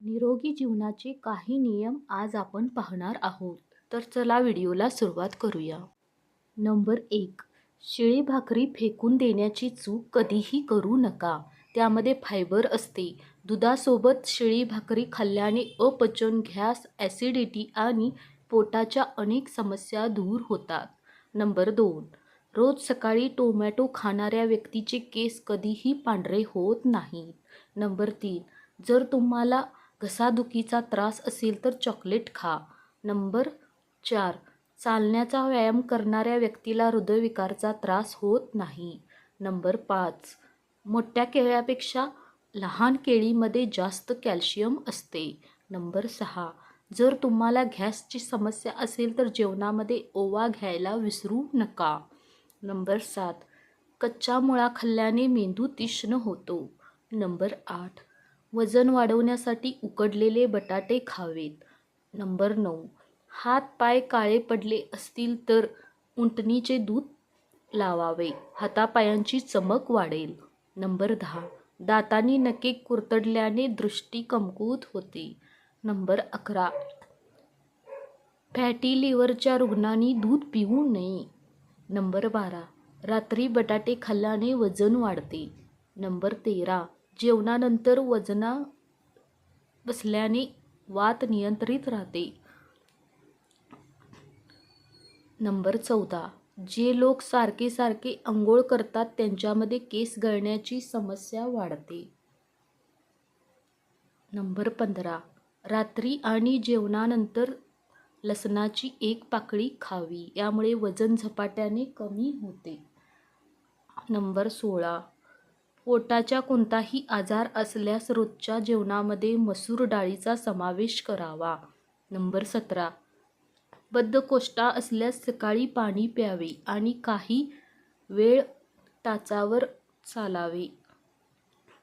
निरोगी जीवनाचे काही नियम आज आपण पाहणार आहोत. तर चला व्हिडिओला सुरुवात करूया. नंबर एक. शिळी भाकरी फेकून देण्याची चूक कधीही करू नका. त्यामध्ये फायबर असते. दुधासोबत शिळी भाकरी खाल्ल्याने अपचन गॅस ॲसिडिटी आणि पोटाच्या अनेक समस्या दूर होतात. नंबर दोन. रोज सकाळी टोमॅटो खाणाऱ्या व्यक्तीचे केस कधीही पांढरे होत नाहीत. नंबर तीन. जर तुम्हाला घसादुखीचा त्रास असेल तर चॉकलेट खा. नंबर चार चालण्याचा व्यायाम करणाऱ्या व्यक्तीला हृदयविकारचा त्रास होत नाही. नंबर पाच मोठ्या केळ्यापेक्षा लहान केळीमध्ये जास्त कॅल्शियम असते. नंबर सहा जर तुम्हाला गॅसची समस्या असेल तर जेवणामध्ये ओवा घ्यायला विसरू नका. नंबर सात कच्चा मुळा खाल्ल्याने मेंदू तीक्ष्ण होतो. नंबर आठ वजन वाढवण्यासाठी उकडलेले बटाटे खावेत. नंबर नऊ. हात पाय काळे पडले असतील तर उंटणीचे दूध लावावे. हातापायांची चमक वाढेल. नंबर दहा. दातांनी नके कुरतडल्याने दृष्टी कमकुवत होते. नंबर अकरा. फॅटी लिव्हरच्या रुग्णांनी दूध पिऊ नये. नंबर बारा. रात्री बटाटे खाल्ल्याने वजन वाढते. नंबर तेरा. जेवणानंतर वजना बसल्याने वात नियंत्रित राहते. नंबर चौदा. जे लोक सारखे सारखे आंघोळ करतात त्यांच्यामध्ये केस गळण्याची समस्या वाढते. नंबर पंधरा. रात्री आणि जेवणानंतर लसणाची एक पाकळी खावी यामुळे वजन झपाट्याने कमी होते. नंबर सोळा. पोटाच्या कोणताही आजार असल्यास रोजच्या जेवणामध्ये मसूर डाळीचा समावेश करावा. नंबर सतरा. बद्धकोष्ठा असल्यास सकाळी पाणी प्यावे आणि काही वेळ टाचावर चालावे.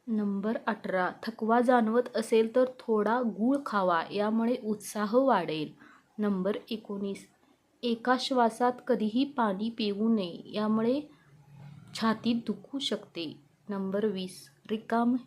नंबर अठरा. थकवा जाणवत असेल तर थोडा गूळ खावा यामुळे उत्साह वाढेल. नंबर एकोणीस. एका श्वासात कधीही पाणी पिऊ नये यामुळे छातीत दुखू शकते. नंबर वीस रिकाम